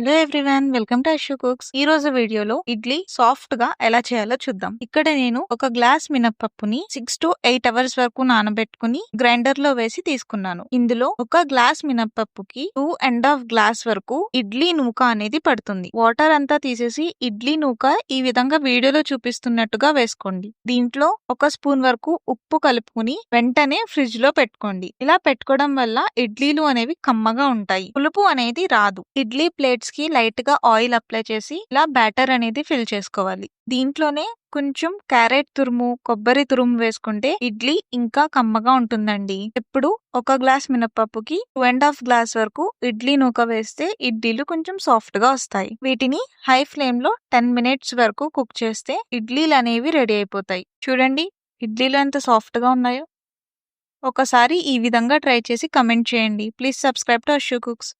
Hello everyone welcome to Ashu cooks. ఈ రోజు వీడియోలో ఇడ్లీ సాఫ్ట్గా ఎలా చేయాలో చూద్దాం. ఇక్కడ నేను ఒక గ్లాస్ మినప్పప్పుని సిక్స్ టు ఎయిట్ అవర్స్ వరకు నానబెట్టుకుని గ్రైండర్లో వేసి తీసుకున్నాను. ఇందులో ఒక గ్లాస్ మినప్పప్పుకి టూ అండ్ హాఫ్ గ్లాస్ వరకు ఇడ్లీ నూక అనేది పడుతుంది. వాటర్ అంతా తీసేసి ఇడ్లీ నూక ఈ విధంగా వీడియోలో చూపిస్తున్నట్టుగా వేసుకోండి. దీంట్లో ఒక స్పూన్ వరకు ఉప్పు కలుపుకుని వెంటనే ఫ్రిడ్జ్లో పెట్టుకోండి. ఇలా పెట్టుకోవడం వల్ల ఇడ్లీలు అనేవి కమ్మగా ఉంటాయి. పులుపు అనేది రాదు. ఇడ్లీ ప్లేట్స్ కి లైట్గా ఆయిల్ అప్లై చేసి ఇలా బ్యాటర్ అనేది ఫిల్ చేసుకోవాలి. దీంట్లోనే కొంచెం క్యారెట్ తురుము కొబ్బరి తురుము వేసుకుంటే ఇడ్లీ ఇంకా కమ్మగా ఉంటుందండి. ఇప్పుడు ఒక గ్లాస్ మినపప్పుకి టూ అండ్ హాఫ్ గ్లాస్ వరకు ఇడ్లీ నూక వేస్తే ఇడ్లీలు కొంచెం సాఫ్ట్గా వస్తాయి. వీటిని హై ఫ్లేమ్లో టెన్ మినిట్స్ వరకు కుక్ చేస్తే ఇడ్లీలు అనేవి రెడీ అయిపోతాయి. చూడండి ఇడ్లీలు ఎంత సాఫ్ట్గా ఉన్నాయో. ఒకసారి ఈ విధంగా ట్రై చేసి కమెంట్ చేయండి. Please subscribe to Ashu cooks.